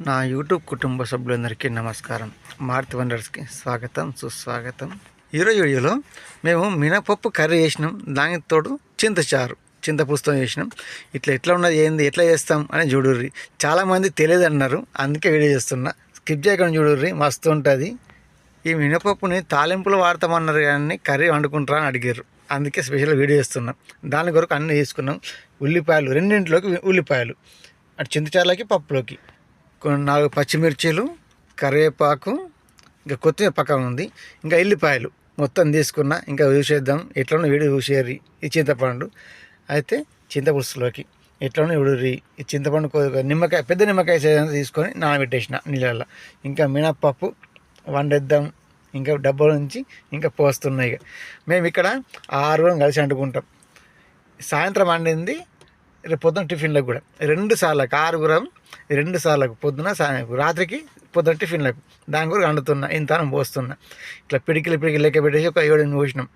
నా యూట్యూబ్ కుటుంబ సభ్యులందరికీ నమస్కారం. మారుతి వండర్స్కి స్వాగతం సుస్వాగతం. ఈరోజు వీడియోలో మేము మినపప్పు కర్రీ చేసినాం దానికి తోడు చింతచారు చింత పుస్తకం చేసినాం. ఇట్లా ఎట్లా ఉన్నది ఏంది ఎట్లా చేస్తాం అని చూడుర్రి. చాలామంది తెలియదు అన్నారు అందుకే వీడియో చేస్తున్నా. స్కిప్ చేయకుండా చూడుర్రి మస్తు ఉంటుంది. ఈ మినపప్పుని తాలింపులు వాడతామన్నారు కానీ కర్రీ వండుకుంటారా అని అడిగారు. అందుకే స్పెషల్ వీడియో చేస్తున్నాం. దాని కొరకు అన్నీ తీసుకున్నాం. ఉల్లిపాయలు రెండింటిలోకి ఉల్లిపాయలు. అటు చింతచారులకి పప్పులోకి. నాలుగు పచ్చిమిర్చీలు కరివేపాకు ఇంకా కొత్తిమీర పక్కన ఉంది. ఇంకా ఎల్లిపాయలు మొత్తం తీసుకున్న ఇంకా చూసేద్దాం ఎట్లనో వేడి చూసేరి ఈ చింతపండు. అయితే చింతపులుసులోకి ఎట్లనో విడురి ఈ చింతపండు నిమ్మకాయ పెద్ద నిమ్మకాయ సైజ్ తీసుకొని నానబెట్టేసిన నీళ్ళల్లో. ఇంకా మినప్పప్పు వండేద్దాం. ఇంకా డబ్బుల నుంచి ఇంకా పోస్తున్నాయి ఇక. మేము ఇక్కడ ఆరుగురం కలిసి వండుకుంటాం. సాయంత్రం వండింది రేపు పొద్దున టిఫిన్లకు కూడా. రెండు సార్లకు ఆరుగురం రెండు సార్లకు పొద్దున రాత్రికి పొద్దున టిఫిన్లకు. దాని కూడా వండుతున్నా ఇంతనం పోస్తున్నా. ఇట్లా పిడికిలు పిడికిలు లెక్క పెట్టేసి ఒక ఏడు పోసినాం.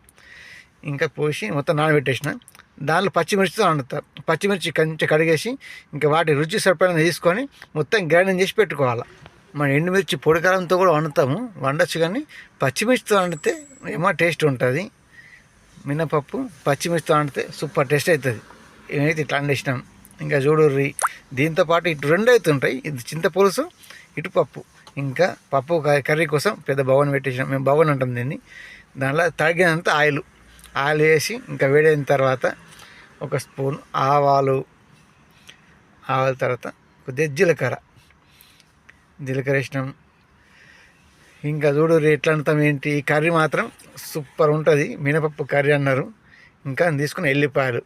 ఇంకా పోసి మొత్తం నానబెట్టేసిన. దానిలో పచ్చిమిర్చితో వండుతా పచ్చిమిర్చి కొంచెం కడిగేసి ఇంకా వాటి రుచి సరిపడిన తీసుకొని మొత్తం గ్రైండింగ్ చేసి పెట్టుకోవాలి. మన ఎండుమిర్చి పొడికారంతో కూడా వండుతాము. వండొచ్చు కానీ పచ్చిమిర్చితో వండితే ఏమో టేస్ట్ ఉంటుంది. మినపప్పు పచ్చిమిర్చితో వండితే సూపర్ టేస్ట్ అవుతుంది నేనైతే ఇట్లా వండేసినాం ఇంకా చూడుర్రి దీంతో పాటు ఇటు రెండు అవుతుంటాయి ఇది చింతపులుసు ఇటు పప్పు. ఇంకా పప్పు క- కర్రీ కోసం పెద్ద బవన్ పెట్టేసినాం. మేము బవన్ అంటాం దీన్ని. దానిలో తగినంత ఆయిల్. ఆయిల్ వేసి ఇంకా వేడైన తర్వాత ఒక స్పూన్ ఆవాలు ఆవాల తర్వాత కొద్దిగా జీలకర్ర. జీలకర్ర వేసినాం. ఇంకా చూడు ఎట్లా అంటాం ఏంటి? ఈ కర్రీ మాత్రం సూపర్ ఉంటుంది. మినపప్పు కర్రీ అన్నారు. ఇంకా తీసుకుని ఎల్లిపాయలు.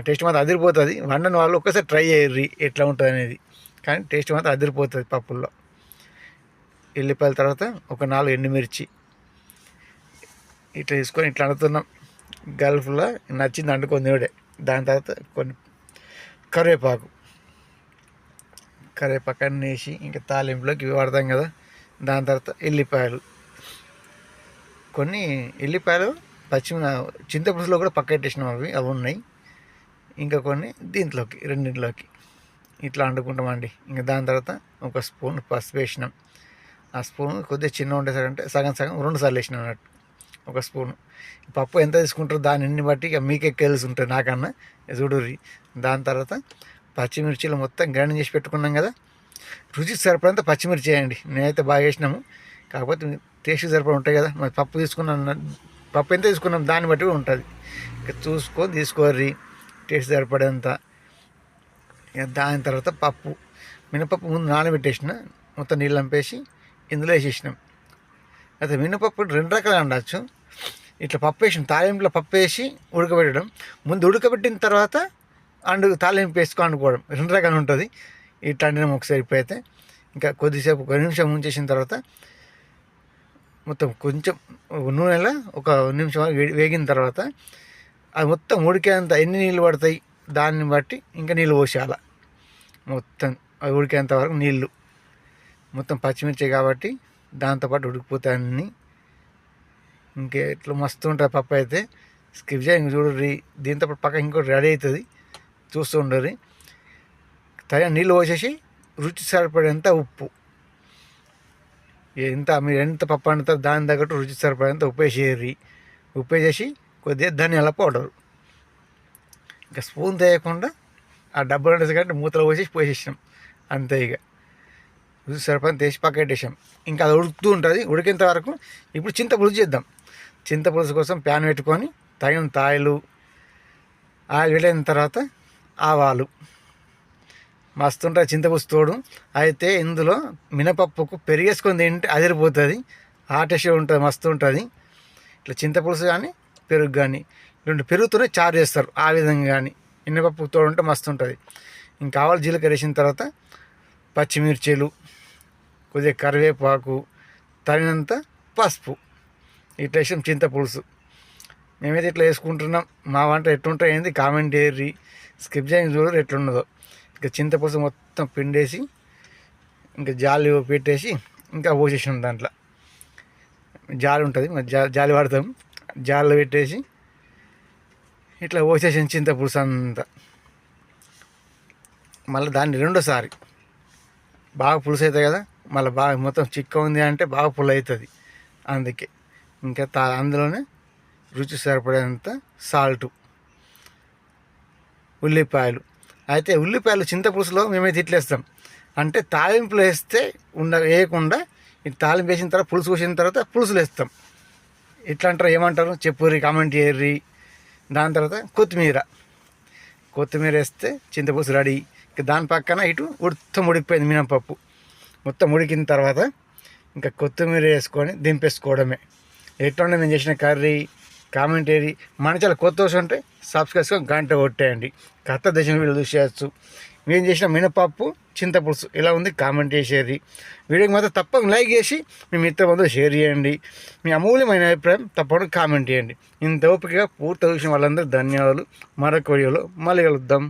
టేస్ట్ మాత్రం అదిరిపోతుంది. వండని వాళ్ళు ఒక్కసారి ట్రై చేయర్రి ఎట్లా ఉంటుంది అనేది. కానీ టేస్ట్ మాత్రం అదిరిపోతుంది పప్పుల్లో. ఎల్లిపాయల తర్వాత ఒక నాలుగు ఎండుమిర్చి ఇట్లా తీసుకొని ఇట్లా అనుతున్నాం గల్ఫ్లో నచ్చింది అండుకొని దేవుడే దాని తర్వాత కొన్ని కరివేపాకు. కరివేపాకు అన్నీ వేసి ఇంకా తాలింపులోకి ఇవి వాడతాం కదా. దాని తర్వాత ఎల్లిపాయలు. కొన్ని ఎల్లిపాయలు పచ్చి చింతపులుసులో కూడా పక్క పెట్టేసినాం అవి. అవి ఉన్నాయి. ఇంకా కొన్ని దీంట్లోకి రెండింటిలోకి. ఇట్లా వండుకుంటామండి ఇంకా దాని తర్వాత ఒక స్పూన్ పసుపు వేసినాం. ఆ స్పూన్ కొద్దిగా చిన్న ఉండేసరంటే సగం సగం రెండు సార్లు వేసినాం అన్నట్టు. ఒక స్పూన్. పప్పు ఎంత తీసుకుంటారో దానిని బట్టి ఇక మీకే తెలిసి ఉంటుంది నాకన్నా. చూడుర్రి దాని తర్వాత పచ్చిమిర్చిలు మొత్తం గ్రైండ్ చేసి పెట్టుకున్నాం కదా. రుచికి సరిపడంత పచ్చిమిర్చి వేయండి. నేనైతే బాగా వేసినాము. కాకపోతే టేస్ట్ సరిపడి ఉంటాయి కదా. మరి పప్పు తీసుకున్నాను పప్పు ఎంత తీసుకున్నాం దాన్ని బట్టి కూడా ఉంటుంది. ఇక చూసుకొని తీసుకోర్రి టేస్ట్ సరిపడేంత. దాని తర్వాత పప్పు. మినపప్పు ముందు నానబెట్టేసిన మొత్తం నీళ్ళు అంపేసి ఇందులో వేసేసినాం. అయితే మినపప్పు రెండు రకాలు వండవచ్చు ఇట్లా పప్పు వేసిన తాలింపులో పప్పు వేసి ఉడకబెట్టడం. ముందు ఉడకబెట్టిన తర్వాత అండు తాలింపు వేసుకొని వండుకోవడం. రెండు రకాలు ఉంటుంది. ఇట్లా అండినాం ఒకసారి ఇప్పుడైతే. ఇంకా కొద్దిసేపు ఒక నిమిషం ఉంచేసిన తర్వాత మొత్తం కొంచెం నూనెలో ఒక నిమిషం వేగిన తర్వాత అది మొత్తం ఉడికేంత ఎన్ని నీళ్ళు పడతాయి? దాన్ని బట్టి ఇంకా నీళ్ళు పోసేయాల. మొత్తం అది ఉడికేంత వరకు నీళ్ళు. మొత్తం పచ్చిమిర్చి కాబట్టి దాంతోపాటు ఉడికిపోతాయి అన్నీ. ఇంకే ఇట్లా మస్తు ఉంటుంది పప్పు అయితే. స్కిప్ చేయండి చూడరి దీంతో పాటు పక్క ఇంకోటి రెడీ అవుతుంది చూస్తూ ఉండరు తగిన నీళ్ళు పోసేసి రుచి సరిపడేంత ఉప్పు. ఎంత మీరు ఎంత పప్పు అంటారు దాని తగ్గట్టు రుచి సరిపడేంత ఉప్పు వేసేయర్రి. ఉప్పు వేసేసి కొద్దిగా ధనియాల పౌడర్. ఇంకా స్పూన్ తేయకుండా ఆ డబ్బులు రెండు కంటే మూతలో పోసేసి పోసేసినాం. అంతే ఇక. సరిపడి సరిపడిన తీసి పక్క పెట్టేసాం. ఇంకా అది ఉడుకుతూ ఉంటుంది. ఉడికేంత వరకు ఇప్పుడు చింతపులుసు చేద్దాం. చింతపులుసు కోసం ప్యాన్ పెట్టుకొని తగినంత ఆయిల్ ఆయిల్ వెళ్ళిన తర్వాత ఆవాలు. మస్తు ఉంటుంది చింతపులుసు తోడు. అయితే ఇందులో మినపప్పుకు పెరిగేసుకొని తింటే అదిరిపోతుంది. ఆ టేస్ట్ ఉంటుంది మస్తు ఉంటుంది ఇట్లా చింతపులుసు కానీ పెరుగు కానీ ఇటువంటి పెరుగుతూనే చారు చేస్తారు. ఆ విధంగా కానీ మినపప్పు తోడు ఉంటే మస్తు ఉంటుంది ఇంకా కావాలి జీలకర్ర వేసిన తర్వాత పచ్చిమిర్చీలు కొద్దిగా కరివేపాకు తగినంత పసుపు. ఇట్లా వేసాం చింతపులుసు. మేమైతే ఇట్లా వేసుకుంటున్నాం. మా వంట ఎట్లుంటాయి ఏంది కామెంట్ చేయర్రి స్కిప్ చేయని చూడరు ఎట్లున్నదో. ఇంకా చింతపులుసు మొత్తం పిండేసి ఇంకా జాలి పెట్టేసి ఇంకా పోసేసినాం దాంట్లో. జాలి ఉంటుంది జా జాలి వాడతాం. జాలు పెట్టేసి ఇట్లా పోసేసిన చింతపులుసు అంతా మళ్ళీ దాన్ని రెండోసారి బాగా పులుసు అవుతుంది కదా మళ్ళీ బాగా మొత్తం చిక్క ఉంది అంటే బాగా పుల్ల అవుతుంది అందుకే ఇంకా తా అందులోనే రుచి సరిపడేంత సాల్టు ఉల్లిపాయలు. అయితే ఉల్లిపాయలు చింతపులుసులో మేమైతే ఇట్లేస్తాం అంటే తాలింపులు వేస్తే ఉండ వేయకుండా తాలింపు వేసిన తర్వాత పులుసు పోసిన తర్వాత పులుసులు వేస్తాం. ఇట్లా అంటారు ఏమంటారు చెప్పుర్రి కామెంట్ చేయర్రి దాని తర్వాత కొత్తిమీర. కొత్తిమీర వేస్తే చింతపులుసు రెడీ. ఇక దాని పక్కన ఇటు ఉడత ఉడికిపోయింది మినపప్పు. మొత్తం ఉడికిన తర్వాత ఇంకా కొత్తిమీర వేసుకొని దింపేసుకోవడమే. ఎట్లా నేను చేసిన కర్రీ? కామెంట్ ఏరి మన చాలా కొత్త వచ్చి ఉంటే సబ్స్క్రైబ్ చేసుకొని గంట కొట్టేయండి. కొత్త దేశం వీళ్ళు చూసేయచ్చు. మేము చేసిన మినపప్పు చింతపులుసు. ఇలా ఉంది కామెంట్ చేసేది. వీడియోకి మాత్రం తప్పక లైక్ చేసి మీ మిత్రబంధువులు షేర్ చేయండి. మీ అమూల్యమైన అభిప్రాయం తప్పకుండా కామెంట్ చేయండి. ఇంత ఓపికగా పూర్తి చూసిన వాళ్ళందరూ ధన్యవాదాలు. మరొక వీడియోలో మళ్ళీ కలుద్దాం.